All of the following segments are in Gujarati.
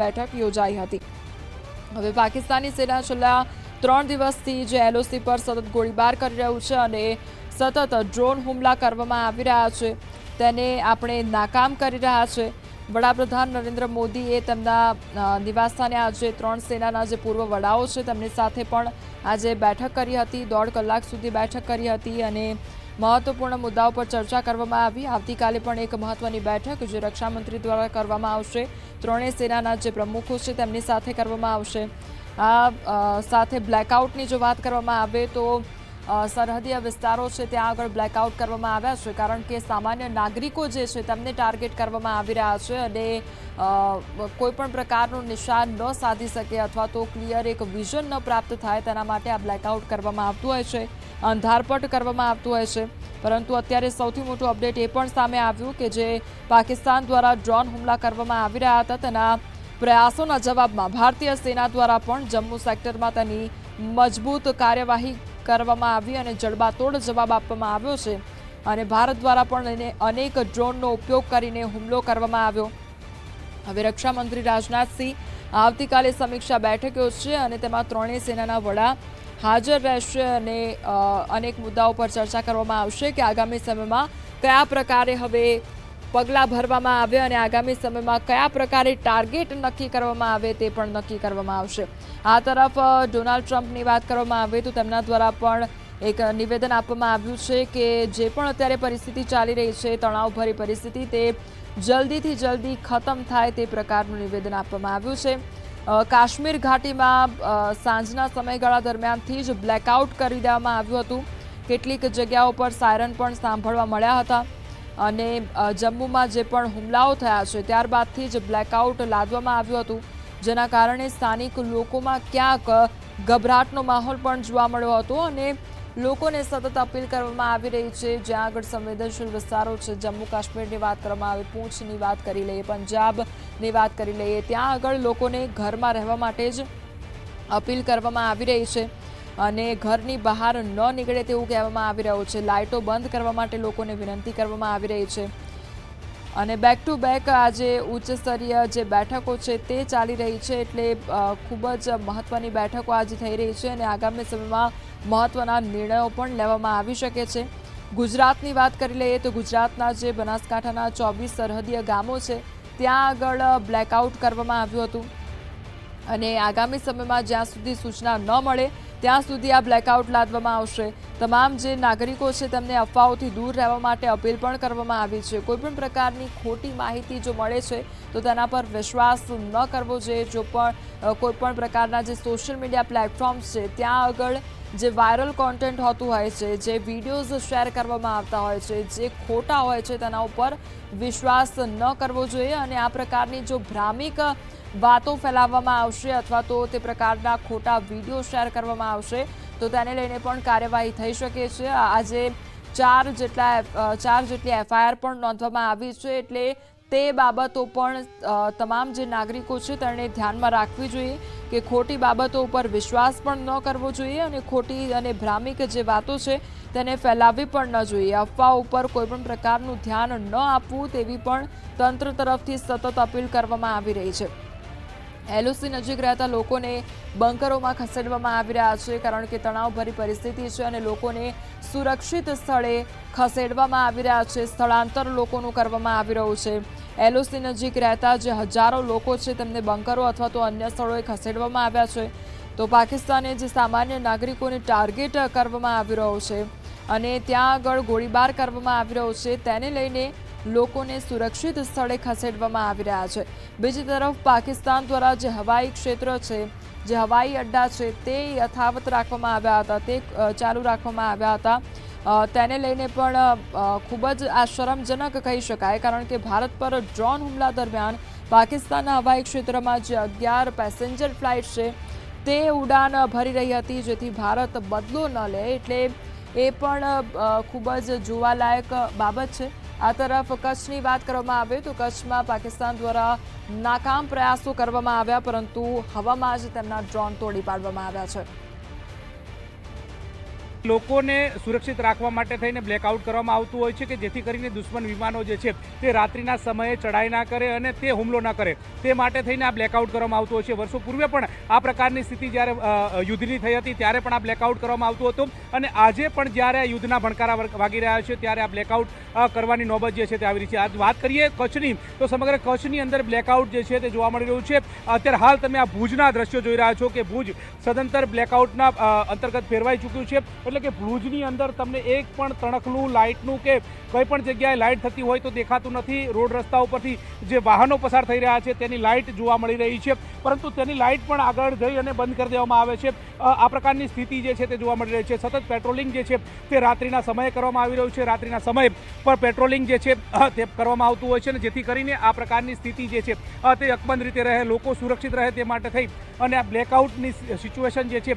બેઠક યોજાઈ હતી. હવે પાકિસ્તાની સેના છેલ્લા ત્રણ દિવસથી જે એલઓસી પર સતત ગોળીબાર કરી રહ્યું છે અને સતત ડ્રોન હુમલા કરવામાં આવી રહ્યા છે, તેને આપણે નાકામ કરી રહ્યા છે. વડાપ્રધાન નરેન્દ્ર મોદીએ તેમના નિવાસસ્થાને આજે ત્રણ સેનાના જે પૂર્વ વડાઓ છે, તેમની સાથે પણ આજે બેઠક કરી હતી. દોઢ કલાક સુધી બેઠક કરી હતી અને મહત્વપૂર્ણ મુદ્દાઓ પર ચર્ચા કરવામાં આવી. આવતીકાલે પણ એક મહત્વની બેઠક જે રક્ષામંત્રી દ્વારા કરવામાં આવશે. ત્રણેય સેનાના જે પ્રમુખો છે તેમની સાથે કરવામાં આવશે. આ સાથે બ્લેકઆઉટની જો વાત કરવામાં આવે તો સરહદીય વિસ્તારો છે ત્યાં આગળ બ્લેકઆઉટ કરવામાં આવ્યા છે, કારણ કે સામાન્ય નાગરિકો જે છે તેમને ટાર્ગેટ કરવામાં આવી રહ્યા છે અને કોઈપણ પ્રકારનું નિશાન ન સાધી શકે અથવા તો ક્લિયર એક વિઝન ન પ્રાપ્ત થાય તેના માટે આ બ્લેકઆઉટ કરવામાં આવતું હોય છે, અંધારપટ કરવામાં આવતું હોય છે. પરંતુ અત્યારે સૌથી મોટું અપડેટ એ પણ સામે આવ્યું કે જે પાકિસ્તાન દ્વારા ડ્રોન હુમલા કરવામાં આવી રહ્યા હતા, તેના પ્રયાસોના જવાબમાં ભારતીય સેના દ્વારા પણ જમ્મુ સેક્ટરમાં તેની મજબૂત કાર્યવાહી કરવામાં આવી અને જડબાતોડ જવાબ આપવામાં આવ્યો છે. અને ભારત દ્વારા પણ અનેક ડ્રોનનો ઉપયોગ કરીને હુમલો કરવામાં આવ્યો. હવે રક્ષામંત્રી રાજનાથસિંહ આવતીકાલે સમીક્ષા બેઠક યોજશે અને તેમાં ત્રણેય સેનાના વડા હાજર રહેશે અને અનેક મુદ્દાઓ પર ચર્ચા કરવામાં આવશે કે આગામી સમયમાં કયા પ્રકારે હવે પગલાં ભરવામાં આવે અને આગામી સમયમાં કયા પ્રકારે ટાર્ગેટ નક્કી કરવામાં આવે તે પણ નક્કી કરવામાં આવશે. આ તરફ ડોનાલ્ડ ટ્રમ્પની વાત કરવામાં આવે તો તેમના દ્વારા પણ એક નિવેદન આપવામાં આવ્યું છે કે જે પણ અત્યારે પરિસ્થિતિ ચાલી રહી છે, તણાવભરી પરિસ્થિતિ, તે જલ્દીથી જલ્દી ખતમ થાય તે પ્રકારનું નિવેદન આપવામાં આવ્યું છે. કાશ્મીર ઘાટીમાં સાંજના સમયગાળા દરમિયાનથી જ બ્લેકઆઉટ કરી દેવામાં આવ્યું હતું. કેટલીક જગ્યાઓ પર સાયરન પણ સાંભળવા મળ્યા હતા. અને જમ્મુમાં જે પણ હુમલાઓ થયા છે, ત્યારબાદથી જ બ્લેકઆઉટ લાદવામાં આવ્યું હતું. જેના કારણે સ્થાનિક લોકોમાં ક્યાંક ગભરાટનો માહોલ પણ જોવા મળ્યો હતો અને લોકોને સતત અપીલ કરવામાં આવી રહી છે. જ્યાં આગળ સંવેદનશીલ વિસ્તારો છે જમ્મુ કાશ્મીરની વાત કરવામાં આવે, પૂંછની વાત કરી લઈએ, પંજાબની વાત કરી લઈએ, ત્યાં આગળ લોકોને ઘરમાં રહેવા માટે જ અપીલ કરવામાં આવી રહી છે. અને ઘરની બહાર ન નીકળે તેવું કહેવામાં આવી રહ્યું છે. લાઇટો બંધ કરવા માટે લોકોને વિનંતી કરવામાં આવી રહી છે. અને બેક ટુ બેક આજે ઉચ્ચ સ્તરીય જે બેઠકો છે તે ચાલી રહી છે એટલે ખૂબ જ મહત્ત્વની બેઠકો આજે થઈ રહી છે અને આગામી સમયમાં મહત્ત્વના નિર્ણયો પણ લેવામાં આવી શકે છે. ગુજરાતની વાત કરી લઈએ તો ગુજરાતના જે બનાસકાંઠાના ચોવીસ સરહદીય ગામો છે, ત્યાં આગળ બ્લેકઆઉટ કરવામાં આવ્યું હતું. અને આગામી સમયમાં જ્યાં સુધી સૂચના ન મળે ત્યાં સુધી આ બ્લેકઆઉટ લાદવામાં આવશે. તમામ જે નાગરિકો છે તેમને અફવાઓથી દૂર રહેવા માટે અપીલ પણ કરવામાં આવી છે. કોઈપણ પ્રકારની ખોટી માહિતી જો મળે છે, તો તેના પર વિશ્વાસ ન કરવો જોઈએ. જો પણ કોઈપણ પ્રકારના જે સોશિયલ મીડિયા પ્લેટફોર્મ્સ છે, ત્યાં આગળ જે વાયરલ કોન્ટેન્ટ હોતું હોય છે, જે વિડીયોઝ શેર કરવામાં આવતા હોય છે, જે ખોટા હોય છે, તેના ઉપર વિશ્વાસ ન કરવો જોઈએ અને આ પ્રકારની જો ભ્રામિક વાતો ફેલાવવામાં આવશે અથવા તો તે પ્રકારના ખોટા વીડિયો શેર કરવામાં આવશે, તો તેને લઈને પણ કાર્યવાહી થઈ શકે છે. આજે ચાર જેટલા ચાર જેટલી એફઆઈઆર પણ નોંધવામાં આવી છે, એટલે તે બાબતો પણ તમામ જે નાગરિકો છે તેણે ધ્યાનમાં રાખવી જોઈએ. કે ખોટી બાબતો ઉપર વિશ્વાસ પણ ન કરવો જોઈએ અને ખોટી અને ભ્રામિક જે વાતો છે તેને ફેલાવવી પણ ન જોઈએ. અફવા ઉપર કોઈપણ પ્રકારનું ધ્યાન ન આપવું તેવી પણ તંત્ર તરફથી સતત અપીલ કરવામાં આવી રહી છે. એલઓસી નજીક રહેતા લોકોને બંકરોમાં ખસેડવામાં આવી રહ્યા છે કારણ કે તણાવભરી પરિસ્થિતિ છે અને લોકોને સુરક્ષિત સ્થળે ખસેડવામાં આવી રહ્યા છે. સ્થળાંતર લોકોનું કરવામાં આવી રહ્યું છે. એલઓસી નજીક રહેતા જે હજારો લોકો છે તેમને બંકરો અથવા તો અન્ય સ્થળોએ ખસેડવામાં આવ્યા છે. તો પાકિસ્તાને જે સામાન્ય નાગરિકોને ટાર્ગેટ કરવામાં આવી રહ્યો છે અને ત્યાં આગળ ગોળીબાર કરવામાં આવી રહ્યો છે, તેને લઈને લોકોને સુરક્ષિત સ્થળે ખસેડવામાં આવી રહ્યા છે. બીજી તરફ પાકિસ્તાન દ્વારા જે હવાઈ ક્ષેત્ર છે, જે હવાઈ અડ્ડા છે, તે યથાવત રાખવામાં આવ્યા હતા, તે ચાલુ રાખવામાં આવ્યા હતા. તેને લઈને પણ ખૂબ જ આ કહી શકાય, કારણ કે ભારત પર ડ્રોન હુમલા દરમિયાન પાકિસ્તાનના હવાઈ ક્ષેત્રમાં જે અગિયાર પેસેન્જર ફ્લાઇટ છે, તે ઉડાન ભરી રહી હતી, જેથી ભારત બદલો ન લે. એટલે એ પણ ખૂબ જ જોવાલાયક બાબત છે. આ તરફ કચ્છની વાત કરવામાં આવે તો કચ્છમાં પાકિસ્તાન દ્વારા નાકામ પ્રયાસો કરવામાં આવ્યા, પરંતુ હવામાં જ તેમના ડ્રોન તોડી પાડવામાં આવ્યા છે. લોકોને સુરક્ષિત રાખવા માટે થઈને બ્લેકઆઉટ કરવામાં આવતું હોય છે કે જેથી કરીને દુશ્મન વિમાનો જે છે તે રાત્રિના સમયે ચડાઈ ના કરે અને તે હુમલો ના કરે. તે માટે થઈને આ બ્લેકઆઉટ કરવામાં આવતું હોય છે. વર્ષો પૂર્વે પણ આ પ્રકારની સ્થિતિ જ્યારે યુદ્ધની થઈ હતી ત્યારે પણ આ બ્લેકઆઉટ કરવામાં આવતું હતું અને આજે પણ જ્યારે આ યુદ્ધના ભણકારા વાગી રહ્યા છે ત્યારે આ બ્લેકઆઉટ કરવાની નોબત જે છે તે આવી રહી છે. આજ વાત કરીએ કચ્છની, તો સમગ્ર કચ્છની અંદર બ્લેકઆઉટ જે છે તે જોવા મળી રહ્યું છે. અત્યારે હાલ તમે આ ભુજના દ્રશ્યો જોઈ રહ્યા છો કે ભુજ સદંતર બ્લેકઆઉટના અંતર્ગત ફેરવાઈ ચૂક્યું છે. એટલે કે ભુજની અંદર તમને એક પણ તણખલું, લાઇટનું કે કોઈ પણ જગ્યાએ લાઇટ થતી હોય તો દેખાતું નથી. રોડ રસ્તા ઉપરથી જે વાહનો પસાર થઈ રહ્યા છે તેની લાઇટ જોવા મળી રહી છે. પરંતુ તેની લાઇટ પણ આગળ જઈ અને બંધ કરી દેવામાં આવે છે. આ પ્રકારની સ્થિતિ જે છે તે જોવા મળી રહી છે. સતત પેટ્રોલિંગ જે છે તે રાત્રિના સમયે કરવામાં આવી રહ્યું છે. રાત્રિના સમયે પર પેટ્રોલિંગ જે છે તે કરવામાં આવતું હોય છે અને જેથી કરીને આ પ્રકારની સ્થિતિ જે છે તે અકબંધ રીતે રહે, લોકો સુરક્ષિત રહે તે માટે થઈ અને આ બ્લેકઆઉટની સિચ્યુએશન જે છે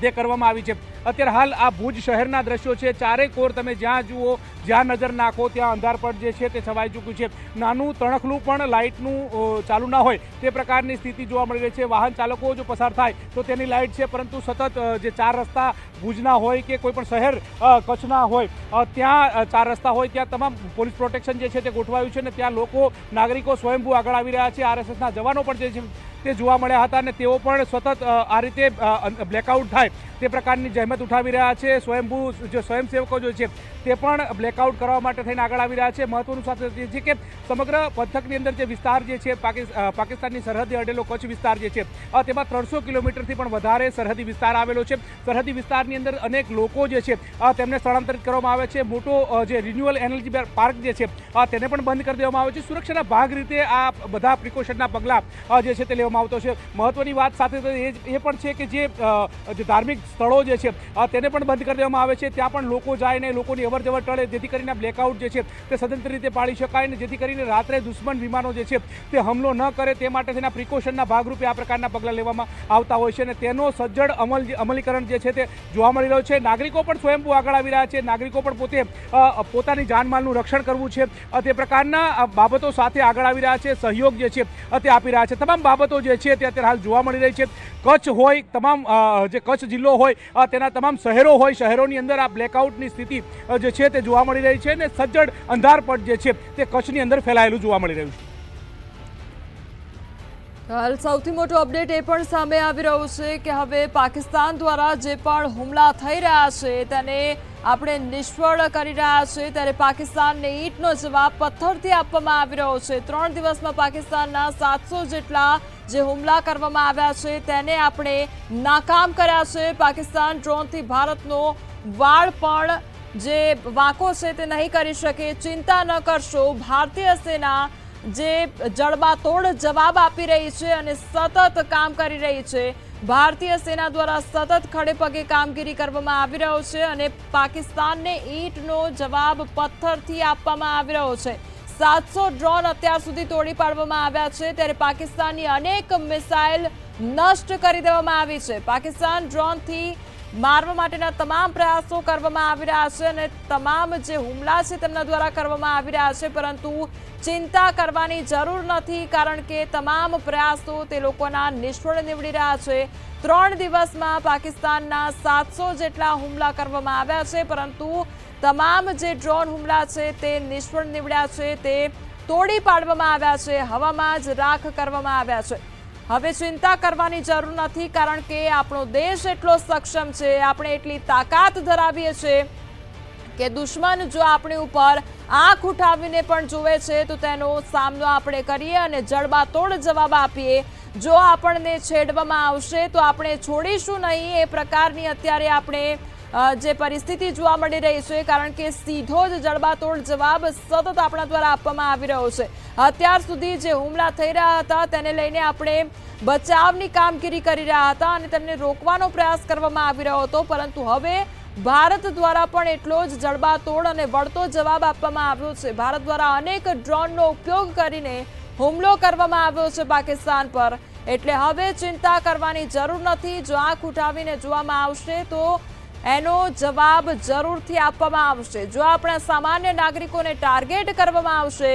તે કરવામાં આવી છે. અત્યારે હાલ આ ભુજ શહેરના દ્રશ્યો છે. ચારેય કોર તમે જ્યાં જુઓ, જ્યાં નજર નાખો, ત્યાં અંધારપટ જે છે તે છવાઈ ચૂક્યું છે. નાનું તણખલું પણ લાઇટનું ચાલુ ના હોય તે પ્રકારની સ્થિતિ જોવા મળી રહી છે. વાહન ચાલકો જો પસાર થાય તો તેની લાઇટ છે, પરંતુ સતત જે ચાર રસ્તા ભુજના હોય કે કોઈ પણ શહેર કચ્છના હોય ત્યાં ચાર રસ્તા હોય, ત્યાં તમામ પોલીસ પ્રોટેક્શન જે છે તે ગોઠવાયું છે અને ત્યાં લોકો, નાગરિકો સ્વયંભૂ આગળ આવી રહ્યા છે. આરએસએસના જવાનો પણ જે છે તે જોવા મળ્યા હતા અને તેઓ પણ સતત આ રીતે બ્લેકઆઉટ થાય તે પ્રકારની જહેમત ઉઠાવી રહ્યા છે. સ્વયંભૂ જે સ્વયંસેવકો જે છે તે પણ બ્લેકઆઉટ કરવા માટે થઈને આગળ આવી રહ્યા છે. મહત્વનું સાથે એ છે કે સમગ્ર પંથકની અંદર જે વિસ્તાર જે છે પાકિસ્તાનની સરહદે અડેલો કચ્છ વિસ્તાર જે છે તેમાં ત્રણસો કિલોમીટરથી પણ વધારે સરહદી વિસ્તાર આવેલો છે. સરહદી વિસ્તારની અંદર અનેક લોકો જે છે તેમને સ્થળાંતરિત કરવામાં આવે છે. મોટો જે રિન્યુઅલ એનર્જી પાર્ક જે છે તેને પણ બંધ કરી દેવામાં આવે છે. સુરક્ષાના ભાગ રીતે આ બધા પ્રિકોશનના પગલાં જે છે તે લેવામાં આવતો છે. મહત્વની વાત સાથે એ પણ છે કે જે ધાર્મિક સ્થળો જે છે તેને પણ બંધ કરી દેવામાં આવે છે. ત્યાં પણ લોકો જાય ને લોકોની અવર જવર ટળે, જેથી કરીને બ્લેકઆઉટ જે છે, તે સ્વતંત્ર રીતે પાડી શકાય ને જેથી કરીને રાત્રે દુશ્મન વિમાનો જે છે, તે હુમલો ન કરે. તે માટે તેના પ્રિકોશનના ભાગરૂપે આ પ્રકારના પગલાં લેવામાં આવતા હોય છે અને તેનો સજ્જડ અમલ અમલીકરણ જે છે, તે જોવા મળી રહ્યો છે. નાગરિકો પણ સ્વયંભૂ આગળ આવી રહ્યા છે. નાગરિકો પણ પોતે પોતાની જાનમાલનું રક્ષણ કરવું છે તે પ્રકારના બાબતો સાથે આગળ આવી રહ્યા છે. સહયોગ જે છે તે આપી રહ્યા છે. તમામ બાબતો જે છે, તે અત્યારે હાલ જોવા મળી રહી છે. કચ્છ હોય, તમામ જે કચ્છ જિલ્લો હોય તેના તમામ શહેરો હોય, શહેરોની અંદર આ બ્લેકઆઉટની સ્થિતિ જે છે તે જોવા મળી રહી છે અને સજ્જડ અંધારપટ જે છે તે કચ્છની અંદર ફેલાયેલું જોવા મળી રહ્યું છે. હાલ સૌથી મોટો અપડેટ એ પણ સામે આવી રહ્યો છે કે હવે પાકિસ્તાન દ્વારા જે પણ હુમલા થઈ રહ્યા છે તેને આપણે નિષ્ફળ કરી રહ્યા છીએ ત્યારે પાકિસ્તાનને ઈંટનો જવાબ પથ્થરથી આપવામાં આવી રહ્યો છે. ત્રણ દિવસમાં પાકિસ્તાનના સાતસો જેટલા જે હુમલા કરવામાં આવ્યા છે તેને આપણે નાકામ કર્યા છે. પાકિસ્તાન ડ્રોનથી ભારતનો વાળ પણ જે વાંકો છે તે નહીં કરી શકે. ચિંતા ન કરશો. ભારતીય સેના જે જડબાતોડ જવાબ આપી રહી છે અને સતત કામ કરી રહી છે. ભારતીય સેના દ્વારા સતત ખડે પગે કામગીરી કરવામાં આવી રહ્યો છે અને પાકિસ્તાનને ઈંટનો જવાબ પથ્થરથી આપવામાં આવી રહ્યો છે. સાતસો ડ્રોન અત્યાર સુધી તોડી પાડવામાં આવ્યા છે. ત્યારે પાકિસ્તાનની અનેક મિસાઇલ નષ્ટ કરી દેવામાં આવી છે. પાકિસ્તાન ડ્રોનથી મારવા માટેના તમામ પ્રયાસો કરવામાં આવી રહ્યા છે અને તમામ જે હુમલા છે તેમના દ્વારા કરવામાં આવી રહ્યા છે. પરંતુ ચિંતા કરવાની જરૂર નથી, કારણ કે તમામ પ્રયાસો તે લોકોના નિષ્ફળ નીવડી રહ્યા છે. ત્રણ દિવસમાં પાકિસ્તાનના સાતસો જેટલા હુમલા કરવામાં આવ્યા છે, પરંતુ તમામ જે ડ્રોન હુમલા છે તે નિષ્ફળ નીવડ્યા છે, તે તોડી પાડવામાં આવ્યા છે, હવામાં જ રાખ કરવામાં આવ્યા છે. હવે ચિંતા કરવાની જરૂર નથી, કારણ કે આપણો દેશ એટલો સક્ષમ છે, આપણે એટલી તાકાત ધરાવીએ છીએ કે દુશ્મન જો આપણી ઉપર આંખ ઉઠાવીને પણ જુએ છે, તો તેનો સામનો આપણે કરીએ અને જડબાતોડ જવાબ આપીએ. જો આપણને છેડવામાં આવશે, તો આપણે છોડીશું નહીં. એ પ્રકારની અત્યારે આપણે જે પરિસ્થિતિ જોવા મળી રહી છે, કારણ કે સીધો જ જડબાતોડ જવાબ સતત આપણા દ્વારા આપવામાં આવી રહ્યો છે. અત્યાર સુધી જે હુમલા થઈ રહ્યા હતા, તેને લઈને આપણે બચાવની કામગીરી કરી રહ્યા હતા અને તેમને રોકવાનો પ્રયાસ કરવામાં આવી રહ્યો હતો. પરંતુ હવે ભારત દ્વારા પણ એટલો જ જડબાતોડ અને વળતો જવાબ આપવામાં આવ્યો છે. ભારત દ્વારા અનેક ડ્રોનનો ઉપયોગ કરીને હુમલો કરવામાં આવ્યો છે પાકિસ્તાન પર. એટલે હવે ચિંતા કરવાની જરૂર નથી. જો આંખ ઉઠાવીને જોવામાં આવશે તો એનો જવાબ જરૂરથી આપવામાં આવશે. જો આપણા સામાન્ય નાગરિકોને ટાર્ગેટ કરવામાં આવશે,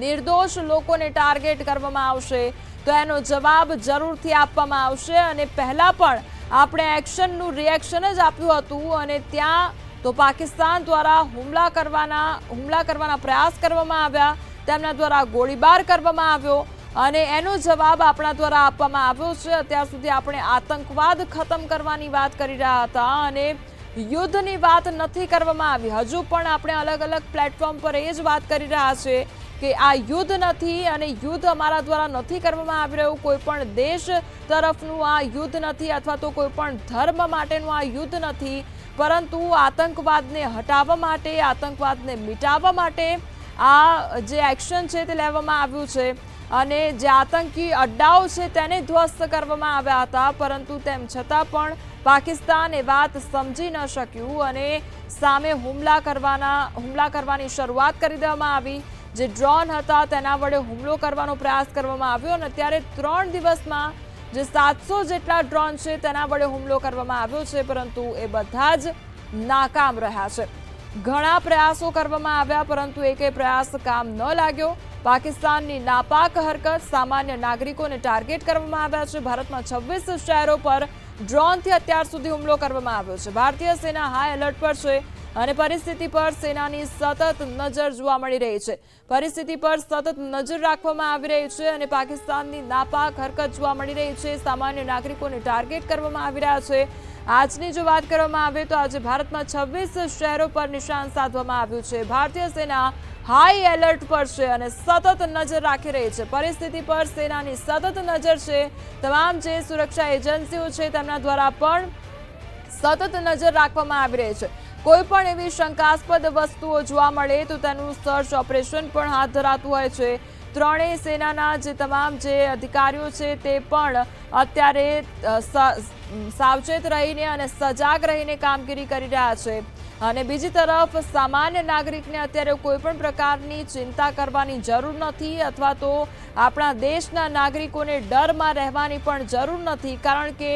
નિર્દોષ લોકોને ટાર્ગેટ કરવામાં આવશે, તો એનો જવાબ જરૂરથી આપવામાં આવશે. અને પહેલાં પણ આપણે એક્શનનું રિએક્શન જ આપ્યું હતું અને ત્યાં તો પાકિસ્તાન દ્વારા હુમલા કરવાના હુમલા કરવાના પ્રયાસ કરવામાં આવ્યા. તેમના દ્વારા ગોળીબાર કરવામાં આવ્યો અને એનો જવાબ આપણા દ્વારા આપવામાં આવ્યો છે. અત્યાર સુધી આપણે આતંકવાદ ખતમ કરવાની વાત કરી રહ્યા હતા અને યુદ્ધની વાત નથી કરવામાં આવી. હજુ પણ આપણે અલગ અલગ પ્લેટફોર્મ પર એ જ વાત કરી રહ્યા છે. કે આ યુદ્ધ નથી અને યુદ્ધ અમારા દ્વારા નથી કરવામાં આવી રહ્યું. કોઈ પણ દેશ તરફનું આ યુદ્ધ નથી અથવા તો કોઈ પણ ધર્મ માટેનું આ યુદ્ધ નથી. પરંતુ આતંકવાદને હટાવવા માટે, આતંકવાદને મિટાવવા માટે આ જે એક્શન છે તે લેવામાં આવ્યું છે. અને જે આતંકી અડ્ડાઓ છે તેને ધ્વસ્ત કરવામાં આવ્યા હતા. પરંતુ તેમ છતાં પણ પાકિસ્તાન એ વાત સમજી ન શક્યું અને સામે હુમલા કરવાના, હુમલા કરવાની શરૂઆત કરી દેવામાં આવી. જે ડ્રોન હતા તેના વડે હુમલો કરવાનો પ્રયાસ કરવામાં આવ્યો અને ત્યારે ત્રણ દિવસમાં જે સાતસો જેટલા ડ્રોન છે તેના વડે હુમલો કરવામાં આવ્યો છે, પરંતુ એ બધા જ નાકામ રહ્યા છે. ઘણા પ્રયાસો કરવામાં આવ્યા, પરંતુ એકે પ્રયાસ કામ ન લાગ્યો. પાકિસ્તાનની નાપાક હરકત સામાન્ય નાગરિકોને ટાર્ગેટ કરવામાં આવ્યા છે. ભારતમાં છવ્વીસ શહેરો પર ડ્રોનથી અત્યાર સુધી હુમલો કરવામાં આવ્યો છે. ભારતીય સેના હાઈ એલર્ટ પર છે. અને પરિસ્થિતિ પર સેનાની સતત નજર જોવા મળી રહી છે. પરિસ્થિતિ પર સતત નજર રાખવામાં આવી રહી છે અને પાકિસ્તાનની નાપાક હરકત જોવા મળી રહી છે. સામાન્ય નાગરિકોને ટાર્ગેટ કરવામાં આવી રહ્યા છે. આજની જો વાત કરવામાં આવે તો આજે ભારતમાં છવ્વીસ શહેરો પર નિશાન સાધવામાં આવ્યું છે. ભારતીય સેના હાઈ એલર્ટ પર છે અને સતત નજર રાખી રહી છે. પરિસ્થિતિ પર સેનાની સતત નજર છે. તમામ જે સુરક્ષા એજન્સીઓ છે તેમના દ્વારા પણ સતત નજર રાખવામાં આવી રહી છે. કોઈ પણ એવી શંકાસ્પદ વસ્તુઓ જોવા મળે તો તેનું સર્ચ ઓપરેશન પણ હાથ ધરાતું હોય છે. ત્રણેય સેનાના જે તમામ જે અધિકારીઓ છે તે પણ અત્યારે સાવચેત રહીને અને સજાગ રહીને કામગીરી કરી રહ્યા છે. અને બીજી તરફ સામાન્ય નાગરિકને અત્યારે કોઈ પણ પ્રકારની ચિંતા કરવાની જરૂર નથી અથવા તો આપણા દેશના નાગરિકોને ડરમાં રહેવાની પણ જરૂર નથી, કારણ કે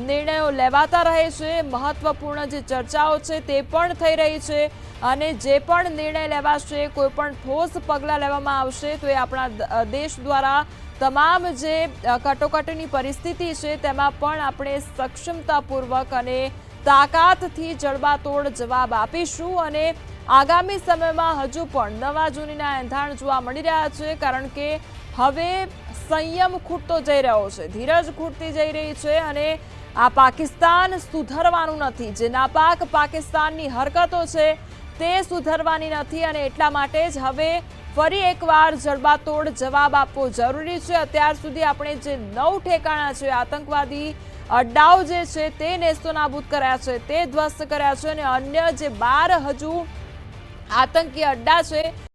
નિર્ણયો લેવાતા રહે છે, મહત્વપૂર્ણ જે ચર્ચાઓ છે તે પણ થઈ રહી છે અને જે પણ નિર્ણય લેવાશે, કોઈ પણ ઠોસ પગલાં લેવામાં આવશે, તો એ આપણા દેશ દ્વારા તમામ જે કટોકટીની પરિસ્થિતિ છે તેમાં પણ આપણે સક્ષમતાપૂર્વક અને તાકાતથી જડબાતોડ જવાબ આપીશું અને આગામી સમયમાં હજુ પણ નવા જૂનીના એંધાણ જોવા મળી રહ્યા છે, કારણ કે હવે સંયમ ખૂટતો જઈ રહ્યો છે, ધીરજ ખૂટતી જઈ રહી છે અને આ પાકિસ્તાન સુધરવાનું નથી. જે નાપાક પાકિસ્તાનની હરકતો છે તે સુધરવાની નથી અને એટલા માટે જ હવે ફરી એકવાર જડબાતોડ જવાબ આપવો જરૂરી છે. અત્યાર સુધી આપણે જે નવ ઠેકાણા છે, આતંકવાદી અડ્ડાઓ જે છે તે નેસ્તોનાબૂદ કર્યા છે, તે ધ્વસ્ત કર્યા છે અને અન્ય જે બાર હજુ આતંકી અડ્ડા છે